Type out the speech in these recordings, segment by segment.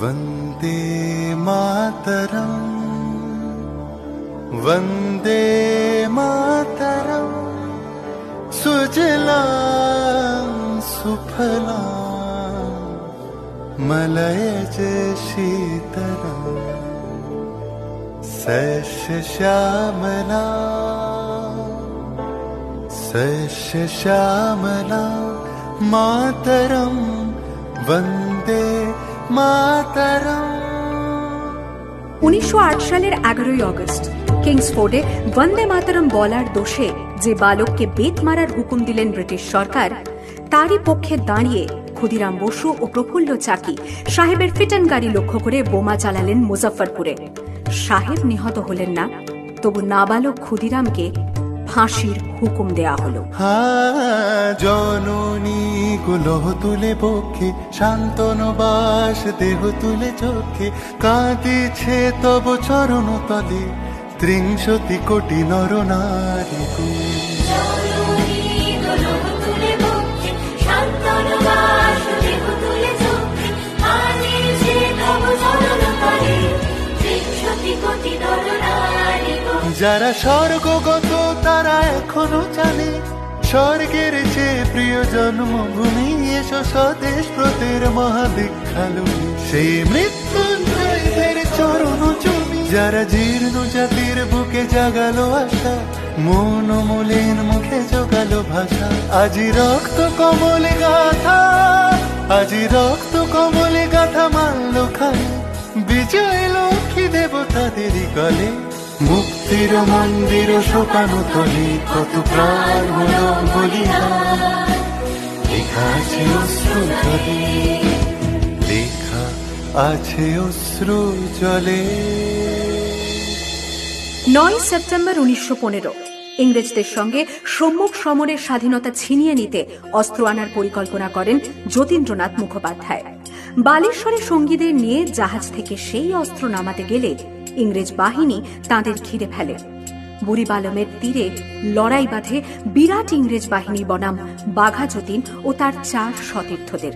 वन्दे मातरम्। वन्दे मातरम्। सुजला सुफला। मलयज शीतलम् सस्य श्यामला। सस्य श्यामला मातरं वन्दे উনিশশো সালের এগারোই অগস্ট কিংসফোর্ডে বন্দে মাতরম বলার দোষে যে বালককে বেত মারার হুকুম দিলেন ব্রিটিশ সরকার তারই পক্ষে দাঁড়িয়ে ক্ষুদিরাম বসু ও প্রফুল্ল চাকি সাহেবের ফিটন গাড়ি লক্ষ্য করে বোমা চালালেন মুজফ্ফরপুরে। সাহেব নিহত হলেন না তবু নাবালক ক্ষুদিরামকে ফাঁসির হুকুম দেয়া হলো। হা জননী। গুলহ তুলে বক্ষে শান্তন বাস দেহ তুলে চোখে, কাঁদিছে তব চরণ তলে, ত্রিংশতি কোটি নর নারী যারা স্বর্গগত তারা এখনও জানে স্বর্গের চেয়ে প্রিয় জন্মভূমি, এসো স্বদেশ প্রতের মহাদীক্ষালু সেই মৃত্যুঞ্জয়দের চরণ জমি যারা জীর্ণ জাতির বুকে জাগালো আশা, মন মলিন মুখে জোগালো ভাষা। আজি রক্ত কমলে গাথা, আজি রক্ত কমলে গাথা মানল খাই বিজয় লক্ষ্মী দেবতাদেরই গলে মুক্তির মন্দির শোকানো তলে কত প্রাণ লেখা আছে অশ্রু জলে। নয় সেপ্টেম্বর উনিশশো পনেরো। ইংরেজদের সঙ্গে সম্মুখ সমরের স্বাধীনতা ছিনিয়ে নিতে অস্ত্র আনার পরিকল্পনা করেন যতীন্দ্রনাথ মুখোপাধ্যায়। বালেশ্বরে সঙ্গীদের নিয়ে জাহাজ থেকে সেই অস্ত্র নামাতে গেলে ইংরেজ বাহিনী তাদের ঘিরে ফেলে। বুড়িবালমের তীরে লড়াই বাঁধে বিরাট ইংরেজ বাহিনী বনাম বাঘা যতীন ও তার চার সতীর্থদের।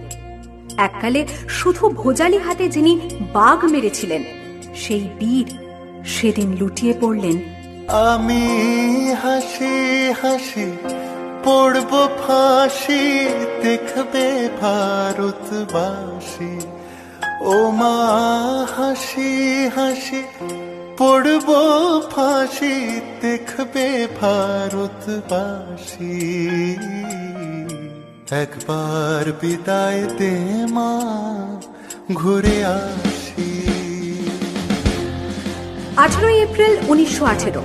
এককালে শুধু ভোজালি হাতে যিনি বাঘ মেরেছিলেন, সেই বীর সেদিন লুটিয়ে পড়লেন। আমি হাসি হাসি পড়ব ফাঁসি, দেখবে ভারতবাসী। ও মা হাসি হাসি পড়ব ফাঁসি, দেখবে ভারতবাসী একবার বিদায় দে মা, ঘুরে আসি। আঠারোই এপ্রিল উনিশশো আঠেরো।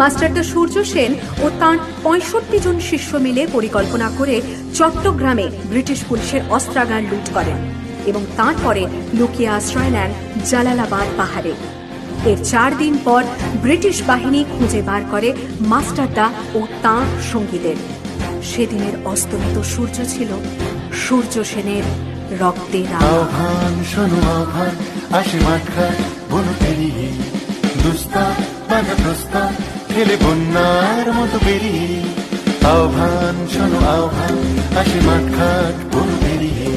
মাস্টারদা সূর্য সেন ও তাঁর পঁয়ষট্টি জন শিষ্য মিলে পরিকল্পনা করে চট্টগ্রামে ব্রিটিশ পুলিশের অস্ত্রাগার লুট করেন এবং তারপরে লুকিয়ে আশ্রয় নেন জালালাবাদ পাহাড়ে। এর চার দিন পর ব্রিটিশ বাহিনী খুঁজে বার করে মাস্টারদা ও তাঁর সঙ্গীদের। সেদিনের অস্তমিত সূর্য ছিল সূর্য সেনের রক্তের আলো। আহ্বান শোনো আহ্বান আসে মাঠা বনু পেরিয়ে দুস্তা বাধা প্রস্তাব ঠেলে বন্যার মতো পেরিয়ে। আহ্বান শোনো আহ্বান আসে মাঠঘাট বনু পেরিয়ে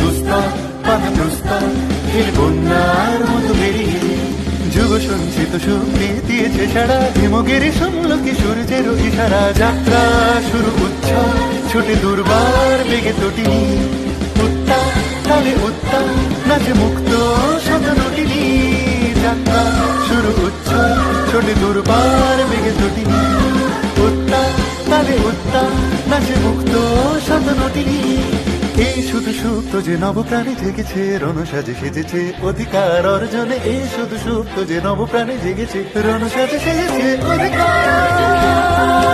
দুস্তা বাধা প্রস্তাব ঠেলে যুগ সঞ্চিত শক্তি দিয়েছে সারা হিমগিরি শুনল কি সূর্যের ইশারা যাত্রা। শুরু উচ্ছ্বাস ছোটে দুর্বার, বেগে তটিনী উত্তা তালে উত্তা নাচে মুক্ত শত যাত্রা। শুরু উচ্ছ্বাস ছোটে দুর্বার, বেগে তটিনী উত্তা তালে উত্তা নাচে মুক্ত শত এই শুধু সুপ্ত যে নবপ্রাণে জেগেছে, রণসাজে সেজেছে, অধিকার অর্জনে এই শুধু সুপ্ত যে নবপ্রাণে জেগেছে, রণসাজে সেজেছে, অধিকার।